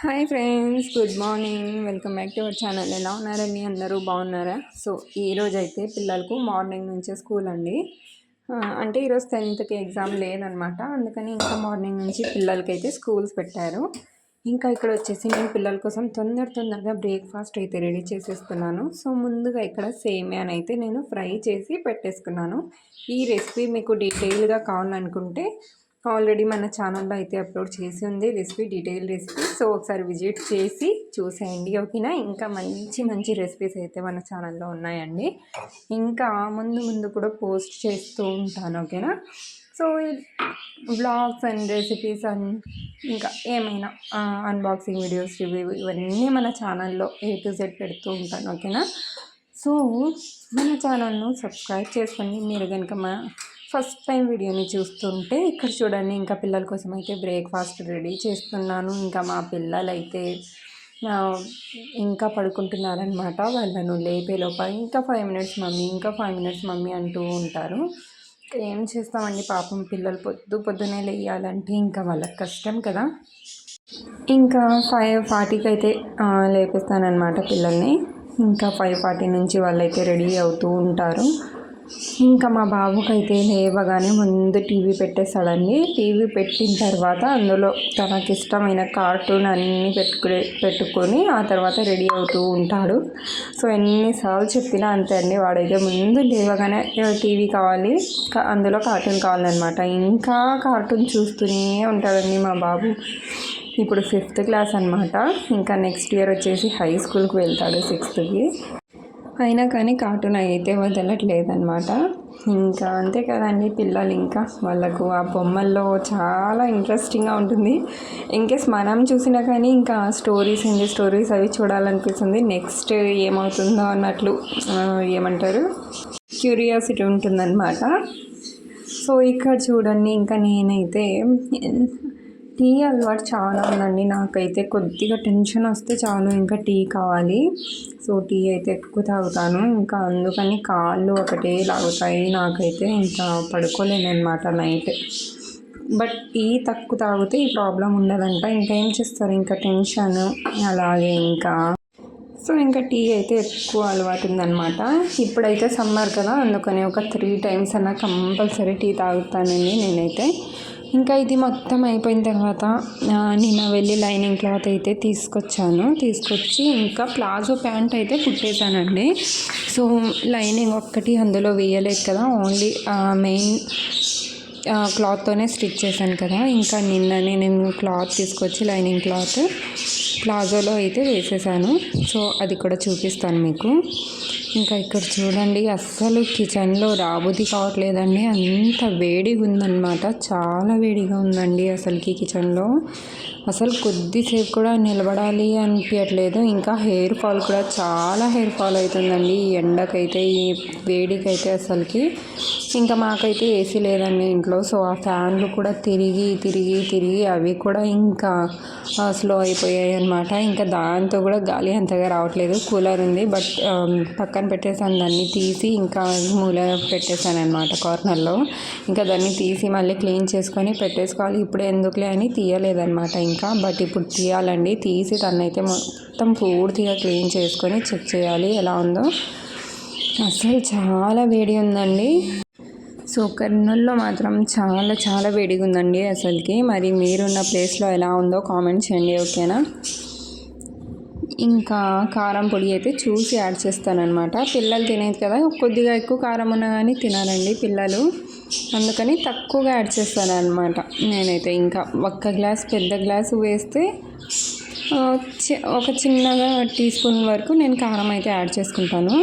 Hi friends good morning. Welcome back to our channel. ఎలా ఉన్నారండి అందరూ బాగున్నారా? సో ఈరోజు అయితే పిల్లలకు మార్నింగ్ నుంచే స్కూల్ అండి. అంటే ఈరోజు టెన్త్కి ఎగ్జామ్ లేదనమాట అందుకని ఇంకా మార్నింగ్ నుంచి పిల్లలకైతే స్కూల్స్ పెట్టారు. ఇంకా ఇక్కడ వచ్చేసి నేను పిల్లల కోసం తొందర తొందరగా బ్రేక్ఫాస్ట్ అయితే రెడీ చేసేస్తున్నాను. సో ముందుగా ఇక్కడ సేమియాని అయితే నేను ఫ్రై చేసి పెట్టేసుకున్నాను. ఈ రెసిపీ మీకు డీటెయిల్గా కావాలనుకుంటే ఆల్రెడీ మన ఛానల్లో అయితే అప్లోడ్ చేసి ఉంది రెసిపీ డీటెయిల్ రెసిపీ. సో ఒకసారి విజిట్ చేసి చూసేయండి ఓకేనా? ఇంకా మంచి మంచి రెసిపీస్ అయితే మన ఛానల్లో ఉన్నాయండి. ఇంకా ముందు ముందు కూడా పోస్ట్ చేస్తూ ఉంటాను ఓకేనా? So blogs and recipes and ఇంకా ఏమైనా అన్బాక్సింగ్ వీడియోస్ రివ్యూ ఇవన్నీ మన ఛానల్లో ఏ టు జెడ్ పెడుతూ ఉంటాను ఓకేనా? సో మన ఛానల్ను సబ్స్క్రైబ్ చేసుకోండి. మీరు కనుక మా ఫస్ట్ టైం వీడియోని చూస్తుంటే ఇక్కడ చూడండి ఇంకా పిల్లల కోసం అయితే బ్రేక్ఫాస్ట్ రెడీ చేస్తున్నాను. ఇంకా మా పిల్లలు అయితే ఇంకా పడుకుంటున్నారనమాట వాళ్ళను లేపే లోపల ఇంకా ఫైవ్ మినిట్స్ మమ్మీ ఇంకా ఫైవ్ మినిట్స్ మమ్మీ అంటూ ఉంటారు. ఏం చేస్తామండి పాపం పిల్లలు పొద్దు పొద్దునే లేయాలంటే ఇంకా వాళ్ళకి కష్టం కదా. ఇంకా ఫైవ్ ఫార్టీకి అయితే ఆ, పిల్లల్ని. ఇంకా ఫైవ్ ఫార్టీ నుంచి వాళ్ళైతే రెడీ అవుతూ ఉంటారు. ఇంకా మా బాబుకైతే లేవగానే ముందు టీవీ పెట్టేస్తాడండి. టీవీ పెట్టిన తర్వాత అందులో తనకి ఇష్టమైన కార్టూన్ అన్నీ పెట్టుకునే పెట్టుకొని ఆ తర్వాత రెడీ అవుతూ ఉంటాడు. సో ఎన్నిసార్లు చెప్పినా అంతే అండి. వాడైతే ముందు లేవగానే టీవీ కావాలి అందులో కార్టూన్ కావాలన్నమాట. ఇంకా కార్టూన్ చూస్తూనే ఉంటాడండి మా బాబు. ఇప్పుడు ఫిఫ్త్ క్లాస్ అనమాట ఇంకా నెక్స్ట్ ఇయర్ వచ్చేసి హై స్కూల్కి వెళ్తాడు సిక్స్త్కి అయినా కానీ కార్టూన్ అయితే వదలట్లేదన్నమాట. ఇంకా అంతే కదండి పిల్లలు ఇంకా. వాళ్ళకు ఆ బొమ్మల్లో చాలా ఇంట్రెస్టింగ్గా ఉంటుంది. ఇన్కేస్ మనం చూసినా కానీ ఇంకా స్టోరీస్ ఏంటి స్టోరీస్ అవి చూడాలనిపిస్తుంది. నెక్స్ట్ ఏమవుతుందో అన్నట్లు ఏమంటారు? క్యూరియాసిటీ ఉంటుందన్నమాట. సో ఇక్కడ చూడండి ఇంకా నేనైతే టీ అలవాటు చాలా ఉందండి. నాకైతే కొద్దిగా టెన్షన్ వస్తే చాలు ఇంకా టీ కావాలి. సో టీ అయితే ఎక్కువ తాగుతాను. ఇంకా అందుకని కాళ్ళు ఒకటే లాగుతాయి. నాకైతే ఇంకా పడుకోలేను అనమాట నైట్. బట్ టీ తక్కువ తాగితే ఈ ప్రాబ్లం ఉండదంట. ఇంకా ఏం చేస్తారు? ఇంకా టెన్షన్. అలాగే ఇంకా. సో ఇంకా టీ అయితే ఎక్కువ అలవాటు ఉందన్నమాట. ఇప్పుడైతే సమ్మర్ కదా అందుకని ఒక త్రీ టైమ్స్ అన్నా కంపల్సరీ టీ తాగుతానండి నేనైతే ఇంకా ఇది మొత్తం అయిపోయిన తర్వాత నేను నిన్న వెళ్ళి లైనింగ్ క్లాత్ అయితే తీసుకొచ్చాను. తీసుకొచ్చి ఇంకా ప్లాజో ప్యాంట్ అయితే కుట్టేశానండి. సో లైనింగ్ ఒక్కటి అందులో వేయలేదు కదా ఓన్లీ మెయిన్ క్లాత్తోనే స్టిచ్ చేశాను కదా. ఇంకా నిన్ననే నేను క్లాత్ తీసుకొచ్చి లైనింగ్ క్లాత్ ప్లాజోలో అయితే వేసేసాను. సో అది కూడా చూపిస్తాను మీకు. ఇంకా ఇక్కడ చూడండి అస్సలు కిచెన్లో రాబుది కావట్లేదండి. అంత వేడిగా ఉందన్నమాట చాలా వేడిగా ఉందండి అసలుకి కిచెన్లో. అసలు కొద్దిసేపు కూడా నిలబడాలి అనిపించట్లేదు ఇంకా హెయిర్ ఫాల్ కూడా చాలా హెయిర్ ఫాల్ అవుతుందండి ఈ ఎండకైతే ఈ వేడికైతే అసలుకి. ఇంకా మాకైతే ఏసీ లేదండి ఇంట్లో. సో ఆ ఫ్యాన్లు కూడా తిరిగి తిరిగి తిరిగి అవి కూడా ఇంకా స్లో అయిపోయాయి అనమాట ఇంకా దాంతో కూడా గాలి అంతగా రావట్లేదు. కూలర్ ఉంది. బట్ పక్కన పెట్టేసాను దాన్ని తీసి ఇంకా మూల పెట్టేసాను అనమాట కార్నర్లో. ఇంకా దాన్ని తీసి మళ్ళీ క్లీన్ చేసుకొని పెట్టేసుకోవాలి. ఇప్పుడు ఎందుకులే అని తీయలేదనమాట ఇంకా బట్ ఇప్పుడు తీయాలండి. తీసి దాన్ని అయితే మొత్తం పూర్తిగా క్లీన్ చేసుకొని చెక్ చేయాలి ఎలా ఉందో. అసలు చాలా వేడి ఉందండి. సో కర్నూల్లో మాత్రం చాలా చాలా వేడిగా ఉందండి అసలుకి. మరి మీరున్న ప్లేస్లో ఎలా ఉందో కామెంట్ చేయండి ఓకేనా? ఇంకా కారం పొడి అయితే చూసి యాడ్ చేస్తానన్నమాట. పిల్లలు తినేది కదా కొద్దిగా ఎక్కువ కారం ఉన్నా కానీ తినాలండి పిల్లలు. అందుకని తక్కువగా యాడ్ చేస్తాను అనమాట నేనైతే. ఇంకా ఒక్క గ్లాస్ పెద్ద గ్లాసు వేస్తే ఒక చిన్నగా టీ స్పూన్ వరకు నేను కారం అయితే యాడ్ చేసుకుంటాను.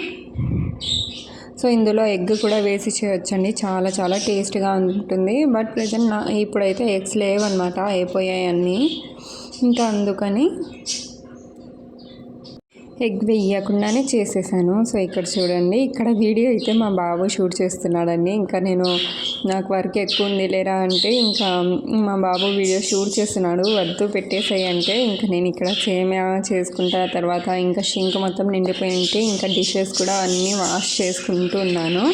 సో ఇందులో ఎగ్ కూడా వేసి చేయొచ్చండి. చాలా చాలా టేస్ట్గా ఉంటుంది. బట్ ప్రజెంట్ నా ఇప్పుడైతే ఎగ్స్ లేవన్నమాట అయిపోయాయి అన్నీ. ఇంకా అందుకని ఎగ్ వేయకుండానే చేసేసాను. సో ఇక్కడ చూడండి ఇక్కడ వీడియో అయితే మా బాబు షూట్ చేస్తున్నాడండి. ఇంకా నేను నాకు వర్క్ ఎక్కువ ఉంది లేరా అంటే ఇంకా మా బాబు వీడియో షూట్ చేస్తున్నాడు. వద్దు పెట్టేసాయి అంటే ఇంకా నేను ఇక్కడ సేమ్యా చేసుకుంటా తర్వాత ఇంకా షింక్ మొత్తం నిండిపోయి ఉంటే ఇంకా డిషెస్ కూడా అన్నీ వాష్ చేసుకుంటూ ఉన్నాను.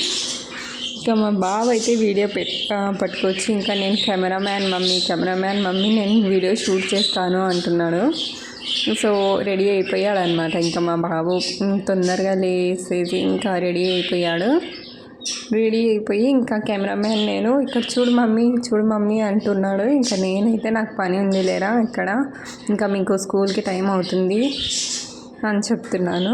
ఇంకా మా బావ అయితే వీడియో పెట్ పట్టుకొచ్చి ఇంకా నేను కెమెరామ్యాన్ మమ్మీ కెమెరామ్యాన్ మమ్మీ నేను వీడియో షూట్ చేస్తాను అంటున్నాడు. సో రెడీ అయిపోయాడు అనమాట ఇంకా మా బాబు తొందరగా లేసేసి ఇంకా రెడీ అయిపోయాడు. రెడీ అయిపోయి ఇంకా కెమెరామ్యాన్ నేను ఇక్కడ చూడు మమ్మీ చూడు మమ్మీ అంటున్నాడు. ఇంకా నేనైతే నాకు పని ఉంది లేరా ఇక్కడ. ఇంకా మీకు స్కూల్కి టైం అవుతుంది అని చెప్తున్నాను.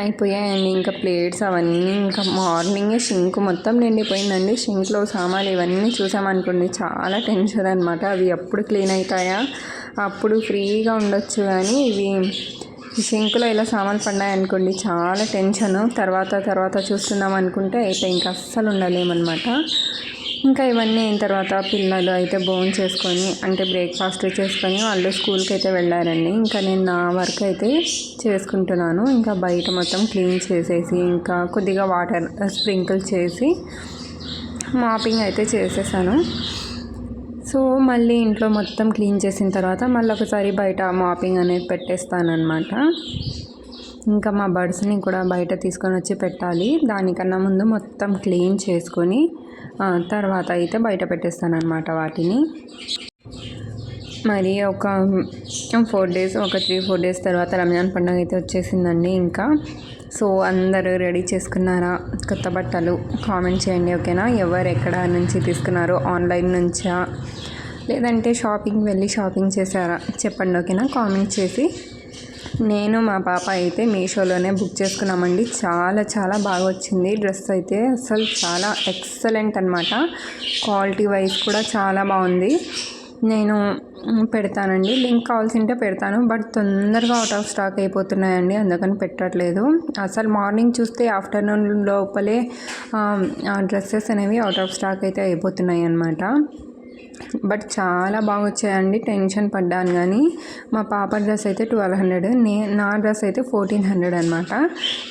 అయిపోయాయండి ఇంకా ప్లేట్స్ అవన్నీ. ఇంకా మార్నింగే షింక్ మొత్తం నిండిపోయిందండి. షింక్లో సామాన్లు ఇవన్నీ చూసామనుకోండి చాలా టెన్షన్ అనమాట అవి ఎప్పుడు క్లీన్ అవుతాయా? అప్పుడు ఫ్రీగా ఉండొచ్చు కానీ ఇవి సింక్లో ఇలా సామాన్లు పడ్డాయనుకోండి చాలా టెన్షన్. తర్వాత తర్వాత చూస్తున్నాం అనుకుంటే అయితే ఇంకా అస్సలు ఉండలేమన్నమాట. ఇంకా ఇవన్నీ అయిన తర్వాత పిల్లలు అయితే బోన్ చేసుకొని అంటే బ్రేక్ఫాస్ట్ చేసుకొని వాళ్ళు స్కూల్కి అయితే వెళ్ళారండి. ఇంకా నేను నా వర్క్ అయితే చేసుకుంటున్నాను. ఇంకా బయట మొత్తం క్లీన్ చేసేసి ఇంకా కొద్దిగా వాటర్ స్ప్రింకిల్ చేసి మాపింగ్ అయితే చేసేసాను. సో మళ్ళీ ఇంట్లో మొత్తం క్లీన్ చేసిన తర్వాత మళ్ళీ ఒకసారి బయట మాపింగ్ అనేది పెట్టేస్తానమాట ఇంకా మా బర్డ్స్ని కూడా బయట తీసుకొని వచ్చి పెట్టాలి. దానికన్నా ముందు మొత్తం క్లీన్ చేసుకొని తర్వాత అయితే బయట పెట్టేస్తాను అనమాట వాటిని. మరి ఒక ఫోర్ డేస్ ఒక త్రీ ఫోర్ డేస్ తర్వాత రంజాన్ పండుగ అయితే వచ్చేసిందండి ఇంకా. సో అందరూ రెడీ చేసుకున్నారా? కొత్త బట్టలు కామెంట్ చేయండి ఓకేనా? ఎవరు ఎక్కడ నుంచి తీసుకున్నారో? ఆన్లైన్ నుంచా? లేదంటే షాపింగ్ వెళ్ళి షాపింగ్ చేశారా? చెప్పండి ఓకేనా? కామెంట్ చేసి. నేను మా పాప అయితే మీషోలోనే బుక్ చేసుకున్నామండి. చాలా చాలా బాగా వచ్చింది. డ్రెస్ అయితే అసలు చాలా ఎక్సలెంట్ అనమాట క్వాలిటీ వైజ్ కూడా చాలా బాగుంది. నేను పెడతానండి. లింక్ కావాల్సింటే పెడతాను. బట్ తొందరగా అవుట్ ఆఫ్ స్టాక్ అయిపోతున్నాయండి. అందుకని పెట్టట్లేదు. అసలు మార్నింగ్ చూస్తే ఆఫ్టర్నూన్ లోపలే డ్రెస్సెస్ అనేవి అవుట్ ఆఫ్ స్టాక్ అయితే అయిపోతున్నాయి అన్నమాట బట్ చాలా బాగా వచ్చాయండి టెన్షన్ పడ్డాను కానీ మా పాప డ్రెస్ అయితే ట్వెల్వ్ హండ్రెడ్ నే నా డ్రెస్ అయితే ఫోర్టీన్ హండ్రెడ్ అనమాట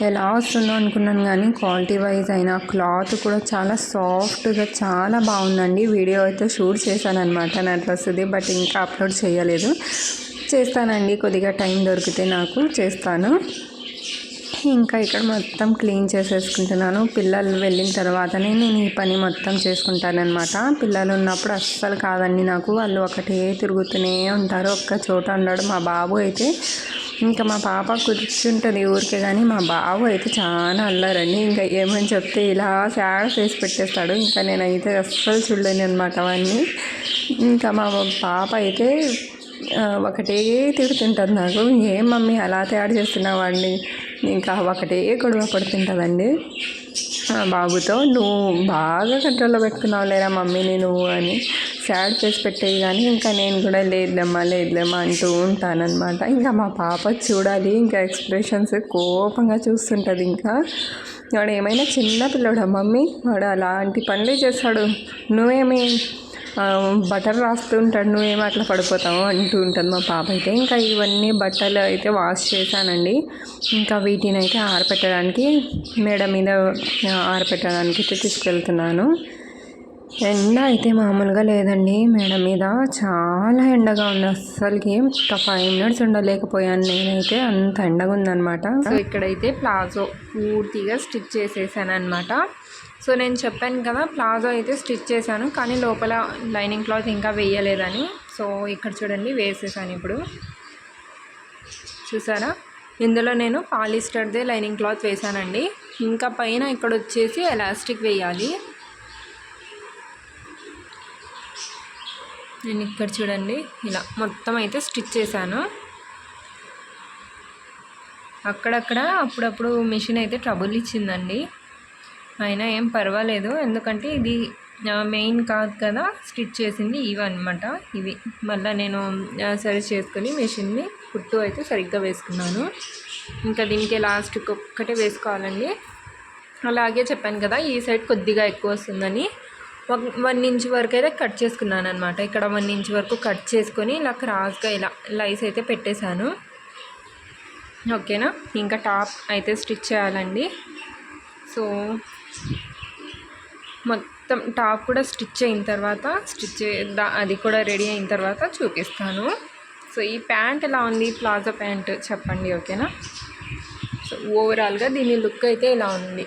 ఎలా వస్తుందో అనుకున్నాను కానీ క్వాలిటీ వైజ్ అయినా క్లాత్ కూడా చాలా సాఫ్ట్గా చాలా బాగుందండి. వీడియో అయితే షూట్ చేశాను అనమాట నా డ్రెస్ది బట్ ఇంకా అప్లోడ్ చేయలేదు. చేస్తానండి కొద్దిగా టైం దొరికితే నాకు చేస్తాను. ఇంకా ఇక్కడ మొత్తం క్లీన్ చేసేసుకుంటున్నాను. పిల్లలు వెళ్ళిన తర్వాతనే నేను ఈ పని మొత్తం చేసుకుంటానమాట పిల్లలు ఉన్నప్పుడు అస్సలు కాదండి నాకు. వాళ్ళు ఒకటే తిరుగుతూనే ఉంటారు. ఒక్క చోట ఉన్నాడు మా బాబు అయితే ఇంకా మా పాప కూర్చుంటుంది ఊరికే కానీ మా బాబు అయితే చాలా అల్లారండి. ఇంకా ఏమని చెప్తే ఇలా సాడ్ ఫేస్ పెట్టేస్తాడు. ఇంకా నేనైతే అస్సలు చూడలేను అనమాట అవన్నీ ఇంకా మా పాప అయితే ఒకటే తిడుతుంటుంది నాకు. ఏం మమ్మీ అలా తయారు చేస్తున్నావు వాడిని? ఇంకా ఒకటే గొడవ పడుతుంటుందండి బాబుతో నువ్వు బాగా కంట్రోల్లో పెట్టుకున్నావు లేరా మమ్మీని నువ్వు అని. సాడ్ ఫేస్ పెట్టేవి కానీ ఇంకా నేను కూడా లేదులేమ్మా లేదులేమ్మా అంటూ ఉంటానన్నమాట. ఇంకా మా పాప చూడాలి ఇంకా ఎక్స్ప్రెషన్స్ కోపంగా చూస్తుంటుంది ఇంకా. వాడు ఏమైనా చిన్న పిల్లడా మమ్మీ? వాడు అలాంటి పనులే చేస్తాడు. నువ్వేమి బటర్ రాస్తూ ఉంటాడు. నువ్వేమో అట్లా పడిపోతావు అంటూ ఉంటుంది మా పాప అయితే. ఇంకా ఇవన్నీ బట్టలు అయితే వాష్ చేశానండి. ఇంకా వీటిని అయితే ఆరపెట్టడానికి మేడ మీద ఆరపెట్టడానికి అయితే తీసుకెళ్తున్నాను. ఎండ అయితే మామూలుగా లేదండి. మేడ మీద చాలా ఎండగా ఉంది. అస్సలకి ఒక ఫైవ్ మినిట్స్ ఉండలేకపోయాను నేనైతే. అంత ఎండగా ఉందనమాట సో ఇక్కడైతే ప్లాజో పూర్తిగా స్టిచ్ చేసేసాను అనమాట సో నేను చెప్పాను కదా ప్లాజో అయితే స్టిచ్ చేశాను కానీ లోపల లైనింగ్ క్లాత్ ఇంకా వేయలేదని. సో ఇక్కడ చూడండి వేసేసాను ఇప్పుడు. చూసారా? ఇందులో నేను పాలిస్టర్దే లైనింగ్ క్లాత్ వేసానండి ఇంకా పైన ఇక్కడ వచ్చేసి ఎలాస్టిక్ వేయాలి. నేను ఇక్కడ చూడండి ఇలా మొత్తం అయితే స్టిచ్ చేశాను. అక్కడక్కడ అప్పుడప్పుడు మిషన్ అయితే ట్రబుల్ ఇచ్చిందండి. అయినా ఏం పర్వాలేదు. ఎందుకంటే ఇది మెయిన్ కాదు కదా స్టిచ్ చేసింది ఇవి ఇవి మళ్ళీ నేను సరి చేసుకొని మెషిన్ని కుట్టు అయితే సరిగ్గా వేసుకున్నాను. ఇంకా దీనికి లాస్ట్కి ఒక్కటే వేసుకోవాలండి. అలాగే చెప్పాను కదా ఈ సైడ్ కొద్దిగా ఎక్కువ వస్తుందని. వన్ ఇంచ్ వరకు అయితే కట్ చేసుకున్నాను అనమాట ఇక్కడ వన్ ఇంచ్ వరకు కట్ చేసుకొని ఇలా క్రాస్గా ఇలా లైస్ అయితే పెట్టేశాను. ఓకేనా? ఇంకా టాప్ అయితే స్టిచ్ చేయాలండి. సో మొత్తం టాప్ కూడా స్టిచ్ అయిన తర్వాత స్టిచ్ అది కూడా రెడీ అయిన తర్వాత చూపిస్తాను. సో ఈ ప్యాంట్ ఎలా ఉంది? ప్లాజో ప్యాంట్ చెప్పండి ఓకేనా? సో ఓవరాల్గా దీని లుక్ అయితే ఇలా ఉంది.